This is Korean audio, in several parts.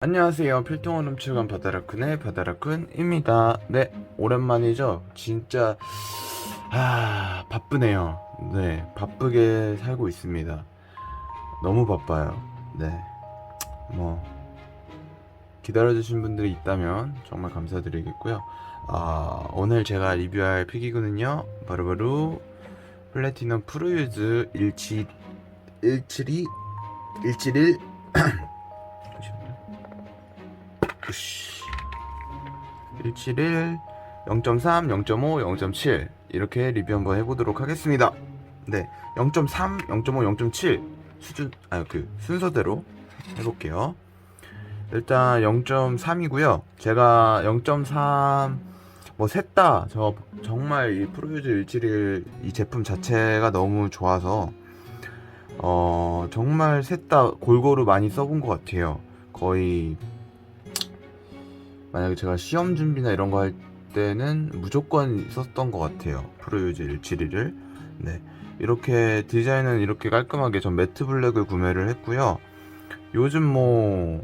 안녕하세요. 필통얼음 출간 바다라쿤의 바다라쿤입니다. 네, 오랜만이죠. 진짜 아 바쁘네요. 네, 바쁘게 살고 있습니다. 너무 바빠요. 네, 뭐 기다려주신 분들이 있다면 정말 감사드리겠고요. 아 오늘 제가 리뷰할 피기구는요, 바로바로 플래티넘 프로유즈 17 172 171 잠시만요. 으씨. 171, 0.3, 0.5, 0.7 이렇게 리뷰 한번 해보도록 하겠습니다. 네, 0.3, 0.5, 0.7 수준 아 그 순서대로 해볼게요. 일단 0.3이고요. 제가 0.3뭐셋 다 저 정말 이 프로유즈 171이 제품 자체가 너무 좋아서 어 정말 셋 다 골고루 많이 써본 것 같아요. 거의 만약에 제가 시험 준비나 이런 거 할 때는 무조건 썼던 것 같아요. 프로유즈 171을. 네. 이렇게 디자인은 이렇게 깔끔하게 전 매트 블랙을 구매를 했고요. 요즘 뭐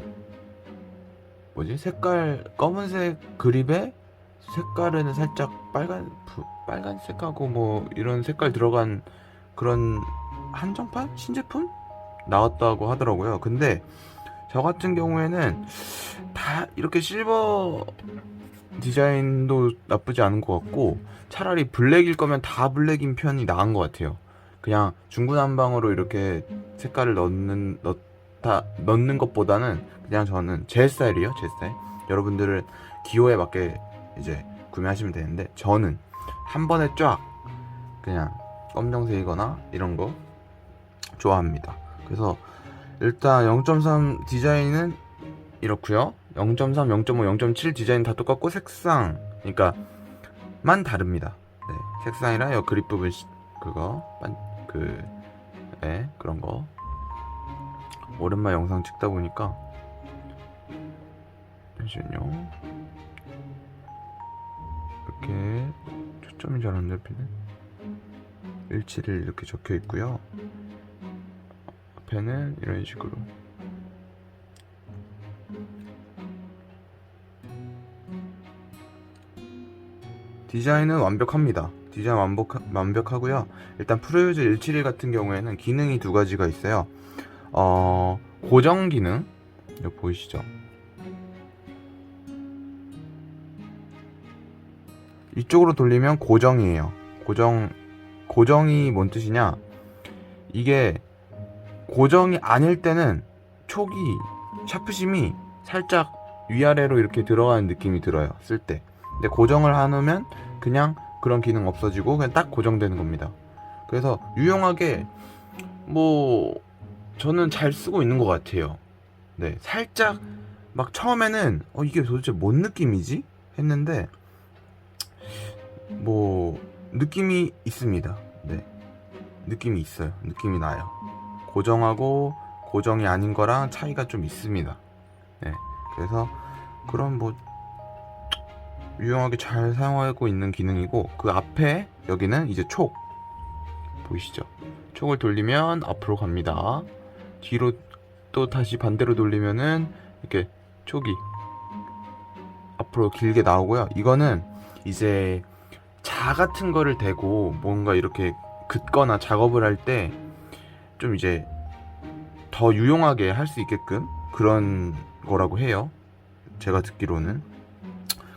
뭐지? 색깔 검은색 그립에 색깔에는 살짝 빨간 부- 빨간색하고 뭐 이런 색깔 들어간 그런 한정판 신제품 나왔다고 하더라고요. 근데 저 같은 경우에는 다 이렇게 실버 디자인도 나쁘지 않은 것 같고 차라리 블랙일 거면 다 블랙인 편이 나은 것 같아요. 그냥 중구난방으로 이렇게 색깔을 넣는 넣다 넣는 것보다는 그냥 저는 제 스타일이요, 제 스타일. 여러분들은 기호에 맞게 이제 구매하시면 되는데 저는 한 번에 쫙 그냥 검정색이거나 이런 거 좋아합니다. 그래서 일단 0.3 디자인은 이렇고요. 0.3, 0.5, 0.7 디자인 다 똑같고 색상 그러니까 만 다릅니다. 네, 색상이랑 여 그립 부분 시- 그거 반, 그 네, 그런 거 오랜만 영상 찍다 보니까 잠시만요. 이렇게 초점이 잘 안 잡히네. 171 이렇게 적혀 있고요. 앞에는 이런 식으로 디자인은 완벽합니다. 디자인 완벽, 완벽하고요. 일단 프로유즈 171 같은 경우에는 기능이 두 가지가 있어요. 어, 고정 기능. 여기 보이시죠? 이쪽으로 돌리면 고정이에요. 고정, 고정이 뭔 뜻이냐? 이게 고정이 아닐 때는 촉이, 샤프심이 살짝 위아래로 이렇게 들어가는 느낌이 들어요. 쓸 때. 근데 고정을 해놓으면 그냥 그런 기능 없어지고 그냥 딱 고정되는 겁니다. 그래서 유용하게 뭐 저는 잘 쓰고 있는 것 같아요. 네, 살짝 막 처음에는 어 이게 도대체 뭔 느낌이지 했는데 뭐 느낌이 있습니다. 네, 느낌이 있어요. 느낌이 나요. 고정하고 고정이 아닌 거랑 차이가 좀 있습니다. 네, 그래서 그런 뭐 유용하게 잘 사용하고 있는 기능이고 그 앞에 여기는 이제 촉 보이시죠? 촉을 돌리면 앞으로 갑니다. 뒤로 또 다시 반대로 돌리면은 이렇게 촉이 앞으로 길게 나오고요. 이거는 이제 자 같은 거를 대고 뭔가 이렇게 긋거나 작업을 할 때 좀 이제 더 유용하게 할 수 있게끔 그런 거라고 해요. 제가 듣기로는.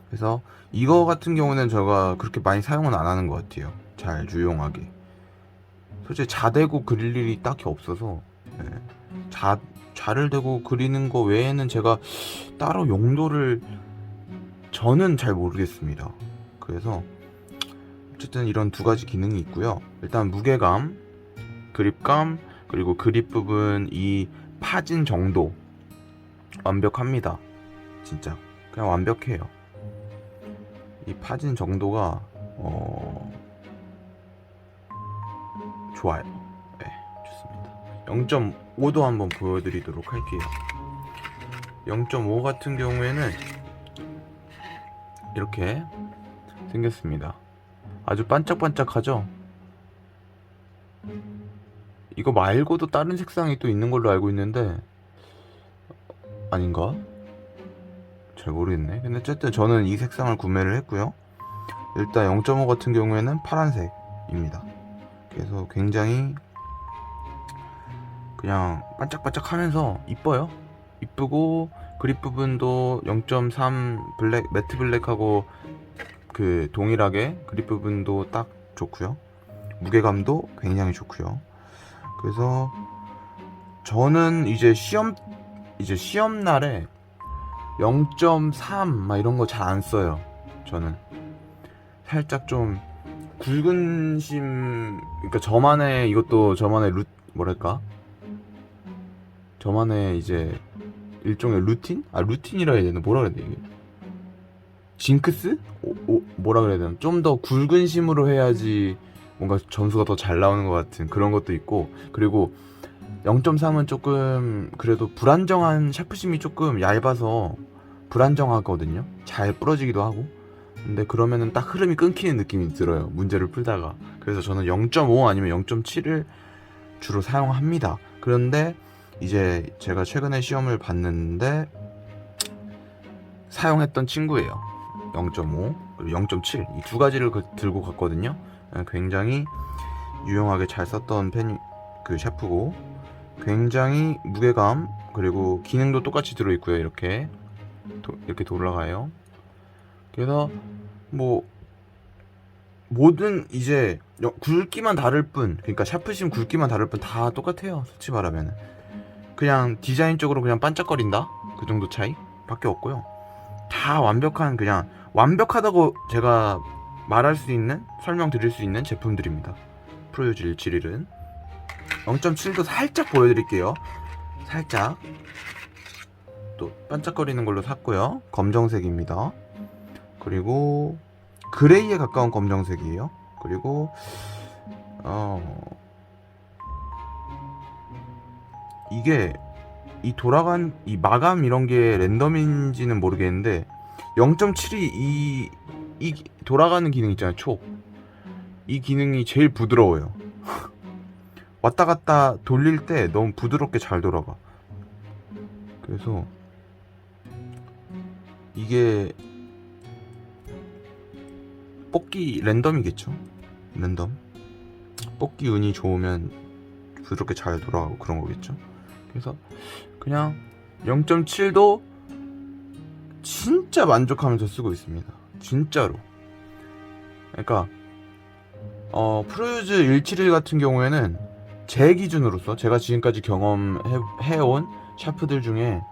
그래서 이거 같은 경우는 제가 그렇게 많이 사용은 안 하는 것 같아요. 잘 유용하게. 솔직히 자대고 그릴 일이 딱히 없어서 예. 자 자를 대고 그리는 거 외에는 제가 따로 용도를 저는 잘 모르겠습니다. 그래서 어쨌든 이런 두 가지 기능이 있고요. 일단 무게감, 그립감, 그리고 그립 부분 이 파진 정도 완벽합니다. 진짜 그냥 완벽해요. 이 파진 정도가 어 좋아요. 네, 좋습니다. 0.5도 한번 보여드리도록 할게요. 0.5 같은 경우에는 이렇게 생겼습니다. 아주 반짝반짝하죠? 이거 말고도 다른 색상이 또 있는 걸로 알고 있는데 아닌가? 잘 모르겠네. 근데 어쨌든 저는 이 색상을 구매를 했고요. 일단 0.5 같은 경우에는 파란색입니다. 그래서 굉장히 그냥 반짝반짝 하면서 이뻐요. 이쁘고 그립 부분도 0.3 블랙 매트 블랙하고 그 동일하게 그립 부분도 딱 좋고요. 무게감도 굉장히 좋고요. 그래서 저는 이제 시험 이제 시험 날에 0.3 막 이런 거 잘 안 써요. 저는 살짝 좀 굵은 심 그러니까 저만의 이것도 저만의 루 뭐랄까 저만의 이제 일종의 루틴? 아 루틴이라 해야 되나 뭐라 그래야 돼 이게 징크스? 오, 오, 뭐라 그래야 되나 좀 더 굵은 심으로 해야지 뭔가 점수가 더 잘 나오는 것 같은 그런 것도 있고 그리고 0.3은 조금 그래도 불안정한 샤프심이 조금 얇아서 불안정하거든요. 잘 부러지기도 하고. 근데 그러면은 딱 흐름이 끊기는 느낌이 들어요 문제를 풀다가. 그래서 저는 0.5 아니면 0.7을 주로 사용합니다. 그런데 이제 제가 최근에 시험을 봤는데 사용했던 친구예요. 0.5 그리고 0.7 이 두 가지를 그- 들고 갔거든요. 예, 굉장히 유용하게 잘 썼던 펜, 그 샤프고 굉장히 무게감 그리고 기능도 똑같이 들어있고요 이렇게. 도- 이렇게 돌아가요. 그래서 뭐 모든 이제 여- 굵기만 다를 뿐 그러니까 샤프심 굵기만 다를 뿐 다 똑같아요 솔직히 말하면 그냥 디자인적으로 그냥 반짝거린다? 그 정도 차이 밖에 없고요. 다 완벽한 그냥 완벽하다고 제가 말할 수 있는 설명드릴 수 있는 제품들입니다. 프로유즈 171은. 0.7도 살짝 보여드릴게요. 살짝. 또 반짝거리는 걸로 샀고요. 검정색입니다. 그리고 그레이에 가까운 검정색이에요. 그리고 어 이게 이 돌아간 이 마감 이런 게 랜덤인지는 모르겠는데 0.7이 이, 이 돌아가는 기능 있잖아요 촉. 이 기능이 제일 부드러워요. 왔다 갔다 돌릴 때 너무 부드럽게 잘 돌아가. 그래서 이게 뽑기 랜덤이겠죠? 랜덤. 뽑기 운이 좋으면 부드럽게 잘 돌아가고 그런 거겠죠? 그래서 그냥 0.7도 진짜 만족하면서 쓰고 있습니다. 진짜로. 그러니까 어, 프로유즈 171 같은 경우에는 제 기준으로서 제가 지금까지 경험해 온 샤프들 중에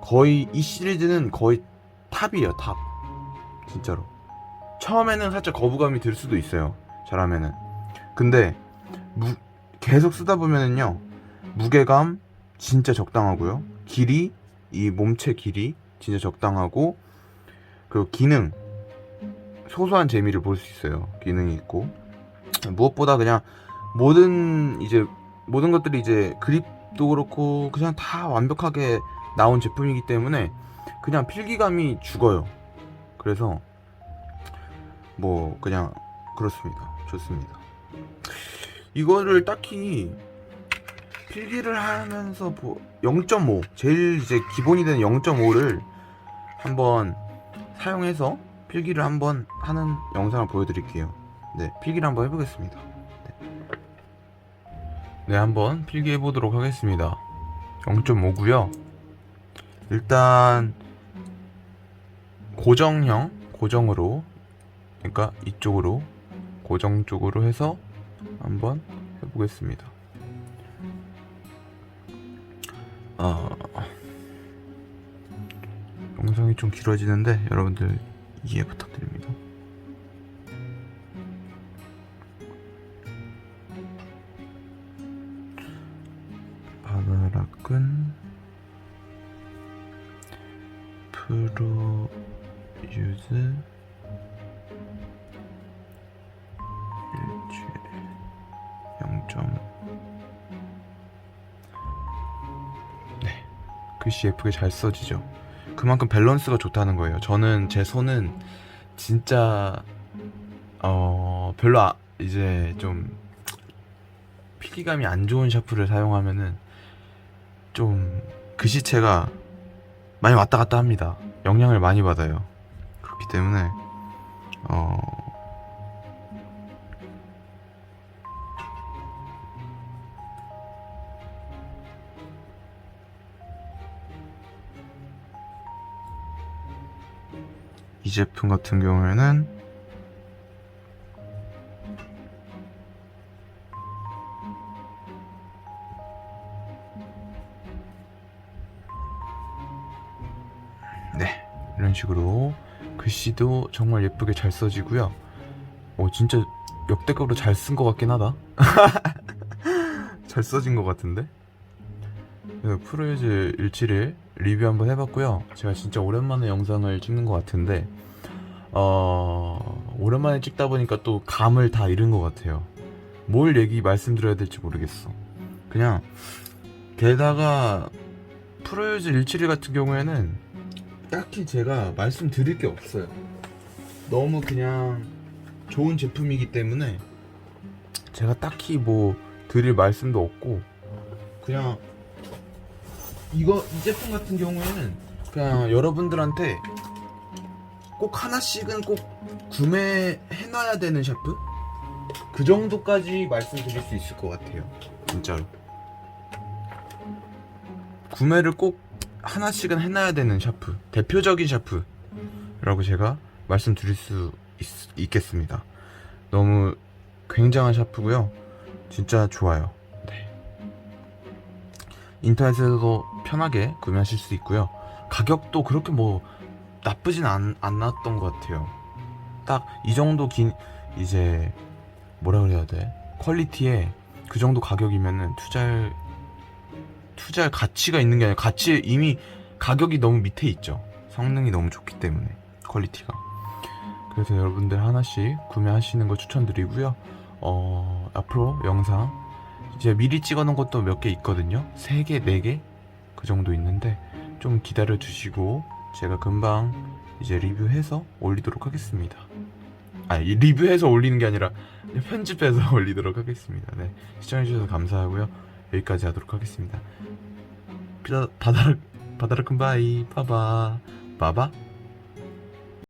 거의 이 시리즈는 거의 탑이에요, 탑. 진짜로. 처음에는 살짝 거부감이 들 수도 있어요. 잘하면은. 근데 무, 계속 쓰다 보면은요. 무게감 진짜 적당하고요. 길이 이 몸체 길이 진짜 적당하고 그 기능 소소한 재미를 볼 수 있어요. 기능이 있고 무엇보다 그냥 모든 이제 모든 것들이 이제 그립도 그렇고 그냥 다 완벽하게 나온 제품이기 때문에 그냥 필기감이 죽어요. 그래서 뭐 그냥 그렇습니다. 좋습니다. 이거를 딱히 필기를 하면서 뭐0.5 제일 이제 기본이 되는 0.5를 한번 사용해서 필기를 한번 하는 영상을 보여드릴게요. 네, 필기를 한번 해보겠습니다. 네, 네 한번 필기해 보도록 하겠습니다. 0.5고요. 일단 고정형 고정으로 그러니까 이쪽으로 고정 쪽으로 해서 한번 해보겠습니다. 어, 영상이 좀 길어지는데 여러분들 이해 부탁드립니다. 바나락은 프로 유즈 0.5 글씨 예쁘게 잘 써지죠. 그만큼 밸런스가 좋다는 거예요. 저는 제 손은 진짜 어 별로 아, 이제 좀 필기감이 안 좋은 샤프를 사용하면은 좀 글씨체가 많이 왔다 갔다 합니다. 영향을 많이 받아요. 그렇기 때문에 어 이 제품 같은 경우에는 네 이런 식으로 글씨도 정말 예쁘게 잘 써지고요. 오 진짜 역대급으로 잘 쓴 것 같긴 하다. 잘 써진 것 같은데. 그 프로이즈 171 리뷰 한번 해봤고요. 제가 진짜 오랜만에 영상을 찍는 것 같은데, 어, 오랜만에 찍다 보니까 또 감을 다 잃은 것 같아요. 뭘 얘기 말씀드려야 될지 모르겠어. 그냥, 게다가, 프로이즈 171 같은 경우에는 딱히 제가 말씀드릴 게 없어요. 너무 그냥 좋은 제품이기 때문에 제가 딱히 뭐 드릴 말씀도 없고 그냥 이거 이 제품 같은 경우에는 그냥 여러분들한테 꼭 하나씩은 꼭 구매해놔야 되는 샤프? 그 정도까지 말씀드릴 수 있을 것 같아요. 진짜로. 구매를 꼭 하나씩은 해놔야 되는 샤프. 대표적인 샤프라고 제가 말씀드릴 수 있, 겠습니다. 너무 굉장한 샤프고요. 진짜 좋아요. 네. 인터넷에서도 편하게 구매하실 수 있고요 가격도 그렇게 뭐 나쁘진 않, 않았던 것 같아요 딱 이 정도 긴 이제 뭐라 그래야 돼 퀄리티에 그 정도 가격이면은 투자할 투자할 가치가 있는 게 아니라 가치 이미 가격이 너무 밑에 있죠. 성능이 너무 좋기 때문에 퀄리티가. 그래서 여러분들 하나씩 구매하시는 거 추천드리고요. 어, 앞으로 영상 이제 미리 찍어놓은 것도 몇 개 있거든요. 3개, 4개 그 정도 있는데 좀 기다려 주시고 제가 금방 이제 리뷰해서 올리도록 하겠습니다. 아, 이 리뷰해서 올리는 게 아니라 편집해서 올리도록 하겠습니다. 네, 시청해주셔서 감사하고요. 여기까지 하도록 하겠습니다. 바다락 바다락 금바이 바바 바바